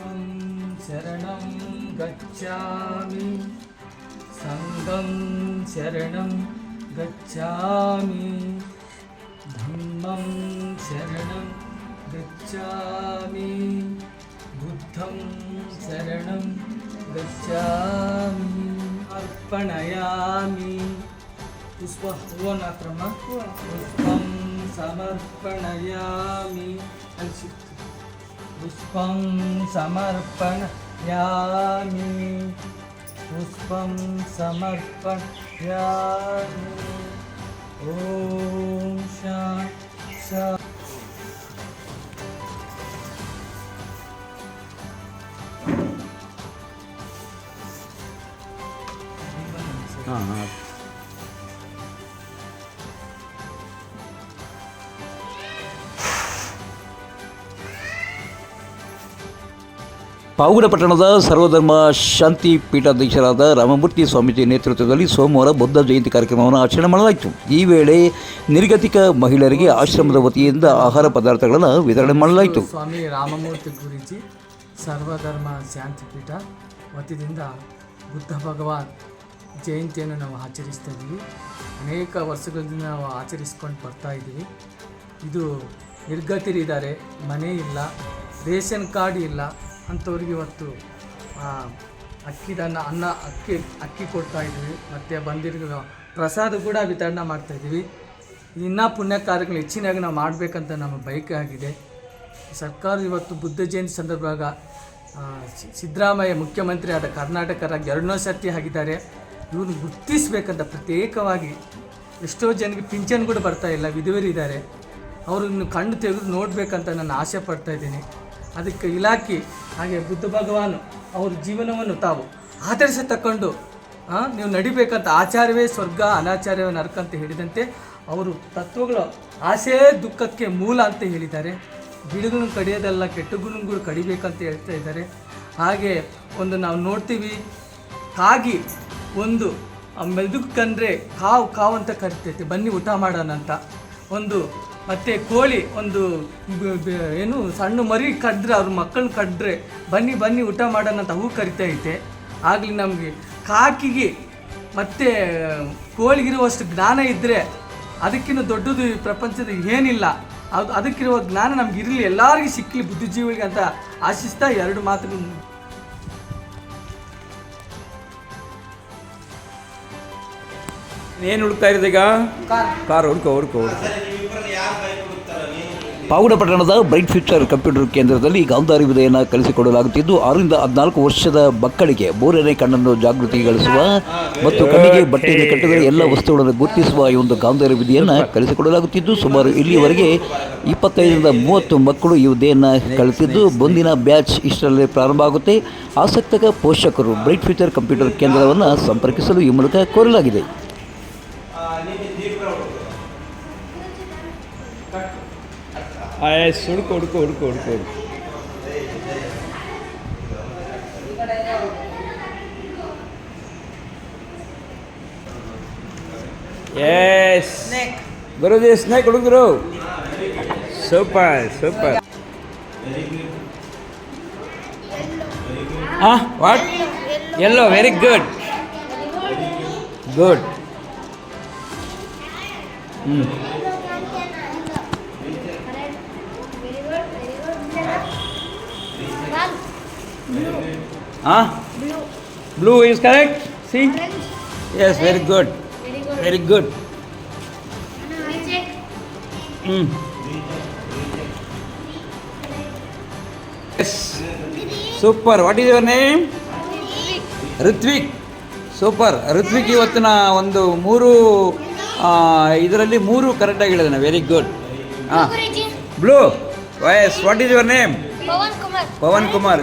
त्वं शरणं गच्छामि। सङ्गं शरणं गच्छामि। धम्मं शरणं गच्छामि। बुद्धं शरणं गच्छामि। अर्पणयामि। पुष्पहवनक्रम पुष्पं समर्पणयामि। अल् पुष्पं समर्पणयामि। पुष्पं समर्पयामि ॐ शा शा। ಹಾಂ ಪಾವಗಡ ಪಟ್ಟಣದ ಸರ್ವಧರ್ಮ ಶಾಂತಿ ಪೀಠಾಧ್ಯಕ್ಷರಾದ ರಾಮಮೂರ್ತಿ ಸ್ವಾಮೀಜಿ ನೇತೃತ್ವದಲ್ಲಿ ಸೋಮವಾರ ಬುದ್ಧ ಜಯಂತಿ ಕಾರ್ಯಕ್ರಮವನ್ನು ಆಚರಣೆ ಮಾಡಲಾಯಿತು. ಈ ವೇಳೆ ನಿರ್ಗತಿಕ ಮಹಿಳೆಯರಿಗೆ ಆಶ್ರಮದ ವತಿಯಿಂದ ಆಹಾರ ಪದಾರ್ಥಗಳನ್ನು ವಿತರಣೆ ಮಾಡಲಾಯಿತು. ಸ್ವಾಮಿ ರಾಮಮೂರ್ತಿ ಗುರೂಜಿ, ಸರ್ವಧರ್ಮ ಶಾಂತಿ ಪೀಠ ವತಿಯಿಂದ ಬುದ್ಧ ಭಗವಾನ್ ಜಯಂತಿಯನ್ನು ನಾವು ಆಚರಿಸ್ತಾ ಇದ್ದೀವಿ. ಅನೇಕ ವರ್ಷಗಳಿಂದ ನಾವು ಆಚರಿಸ್ಕೊಂಡು ಬರ್ತಾ ಇದ್ದೀವಿ. ಇದು ನಿರ್ಗತಿರಿದ್ದಾರೆ. ಮನೆ ಇಲ್ಲ, ರೇಷನ್ ಕಾರ್ಡ್ ಇಲ್ಲ ಅಂಥವ್ರಿಗೆ ಇವತ್ತು ಅಕ್ಕಿದನ್ನು ಅನ್ನ, ಅಕ್ಕಿ ಅಕ್ಕಿ ಕೊಡ್ತಾ ಇದ್ದೀವಿ. ಮತ್ತು ಬಂದಿರೋ ಪ್ರಸಾದ ಕೂಡ ವಿತರಣೆ ಮಾಡ್ತಾ ಇದ್ದೀವಿ. ಇನ್ನೂ ಪುಣ್ಯ ಕಾರ್ಯಗಳು ಹೆಚ್ಚಿನಾಗಿ ನಾವು ಮಾಡಬೇಕಂತ ನಮ್ಮ ಬಯಕೆ ಆಗಿದೆ. ಸರ್ಕಾರ ಇವತ್ತು ಬುದ್ಧ ಜಯಂತಿ ಸಂದರ್ಭದಾಗ ಸಿದ್ದರಾಮಯ್ಯ ಮುಖ್ಯಮಂತ್ರಿ ಆದ ಕರ್ನಾಟಕ ರಾಜ್ಯ ಎರಡನೇ ಸರ್ತಿ ಆಗಿದ್ದಾರೆ. ಇವ್ರನ್ನ ಗುರ್ತಿಸಬೇಕಂತ ಪ್ರತ್ಯೇಕವಾಗಿ ಎಷ್ಟೋ ಜನಕ್ಕೆ ಪಿಂಚಣಿ ಕೂಡ ಬರ್ತಾ ಇಲ್ಲ ವಿಧವರಿದ್ದಾರೆ ಅವ್ರನ್ನ ಕಣ್ಣು ತೆಗೆದು ನೋಡಬೇಕಂತ ನಾನು ಆಸೆ ಪಡ್ತಾ ಇದ್ದೀನಿ. ಅದಕ್ಕೆ ಇಲಾಖೆ ಹಾಗೆ ಬುದ್ಧ ಭಗವಾನ್ ಅವ್ರ ಜೀವನವನ್ನು ತಾವು ಆದರ್ಶ ತಕ್ಕೊಂಡು ನೀವು ನಡಿಬೇಕಂತ ಆಚಾರ್ಯವೇ ಸ್ವರ್ಗ ಅನಾಚಾರ್ಯವೇ ನರಕ ಅಂತ ಹೇಳಿದಂತೆ ಅವರು ತತ್ವಗಳು ಆಸೆ ದುಃಖಕ್ಕೆ ಮೂಲ ಅಂತ ಹೇಳಿದ್ದಾರೆ. ಗಿಡಗಳನ್ನು ಕಡಿಯೋದಲ್ಲ, ಕೆಟ್ಟ ಗುಣಗಳು ಕಡಿಬೇಕಂತ ಹೇಳ್ತಾ ಇದ್ದಾರೆ. ಹಾಗೆ ಒಂದು ನಾವು ನೋಡ್ತೀವಿ, ಕಾಗಿ ಒಂದು ಮೆದುಕು ಕಂಡ್ರೆ ಕಾವು ಕಾವು ಅಂತ ಕರಿತೈತೆ, ಬನ್ನಿ ಊಟ ಮಾಡೋಣ ಅಂತ. ಒಂದು ಮತ್ತು ಕೋಳಿ ಒಂದು ಏನು ಸಣ್ಣ ಮರಿ ಕಡ್ದ್ರೆ ಅವ್ರ ಮಕ್ಕಳನ್ನ ಕಡ್ದ್ರೆ ಬನ್ನಿ ಬನ್ನಿ ಊಟ ಮಾಡೋಣ ಅಂತ ಹೂ ಕರಿತಾ ಐತೆ ಆಗಲಿ ನಮಗೆ ಕಾಕಿಗೆ ಮತ್ತು ಕೋಳಿಗಿರುವಷ್ಟು ಜ್ಞಾನ ಇದ್ದರೆ ಅದಕ್ಕಿಂತ ದೊಡ್ಡದು ಈ ಪ್ರಪಂಚದ ಏನಿಲ್ಲ. ಅದು ಅದಕ್ಕಿರುವ ಜ್ಞಾನ ನಮ್ಗೆ ಇರಲಿ ಎಲ್ಲರಿಗೂ ಸಿಕ್ಕಲಿ ಬುದ್ಧಿಜೀವಿಗಳಿಗೆ ಅಂತ ಆಶಿಸ್ತಾ ಎರಡು ಮಾತು ಏನು ಹುಡುಕ್ತಾ ಇರೋದೀಗ ಕಾರ್ ಹುಡ್ಕೋ ಹುಡ್ಕೋ ಹುಡ್ಕೋ. ಪಾವಗಡ ಪಟ್ಟಣದ ಬ್ರೈಟ್ ಫ್ಯೂಚರ್ ಕಂಪ್ಯೂಟರ್ ಕೇಂದ್ರದಲ್ಲಿ ಗಾಂಧಾರಿ ವಿದೆಯನ್ನು ಕಲಿಸಿಕೊಡಲಾಗುತ್ತಿದ್ದು, ಆರರಿಂದ ಹದಿನಾಲ್ಕು ವರ್ಷದ ಮಕ್ಕಳಿಗೆ ಮೂರನೇ ಕಣ್ಣನ್ನು ಜಾಗೃತಿಗೊಳಿಸುವ ಮತ್ತು ಕಣ್ಣಿಗೆ ಬಟ್ಟೆಯನ್ನು ಕಟ್ಟಿದರೆ ಎಲ್ಲ ವಸ್ತುಗಳನ್ನು ಗುರುತಿಸುವ ಈ ಒಂದು ಗಾಂಧಾರಿ ವಿದೆಯನ್ನು ಕಲಿಸಿಕೊಡಲಾಗುತ್ತಿದ್ದು, ಸುಮಾರು ಇಲ್ಲಿಯವರೆಗೆ ಇಪ್ಪತ್ತೈದರಿಂದ ಮೂವತ್ತು ಮಕ್ಕಳು ಈ ವಿದೆಯನ್ನು ಕಲಿತಿದ್ದು, ಮುಂದಿನ ಬ್ಯಾಚ್ ಇಷ್ಟರಲ್ಲೇ ಪ್ರಾರಂಭ ಆಗುತ್ತೆ. ಆಸಕ್ತಕ ಪೋಷಕರು ಬ್ರೈಟ್ ಫ್ಯೂಚರ್ ಕಂಪ್ಯೂಟರ್ ಕೇಂದ್ರವನ್ನು ಸಂಪರ್ಕಿಸಲು ಈ ಮೂಲಕ ಕೋರಲಾಗಿದೆ. ಆಯಸ್ ಹುಡುಕು ಹುಡುಕು ಹುಡುಕು ಹುಡುಕು ಹುಡುಕು ಎಸ್ ಗುರುಜಿ ಸ್ನೇಕ್ ಹುಡುಗರು ಸೂಪರ್ ಸೂಪರ್ ಹಾಂ what yellow very good good ಹ್ಞೂ ಹಾಂ blue is correct C yes very good very good ಹ್ಞೂ yes super what is your name Rithvik super Rithvik ಇವತ್ತಿನ ಒಂದು ಮೂರು ಇದರಲ್ಲಿ ಮೂರು ಕರೆಕ್ಟಾಗಿ ಹೇಳಿದಾನೆ ವೆರಿ ಗುಡ್ ಹಾಂ ಬ್ಲೂ ವಯಸ್ what is your name Pavan Kumar Pavan Kumar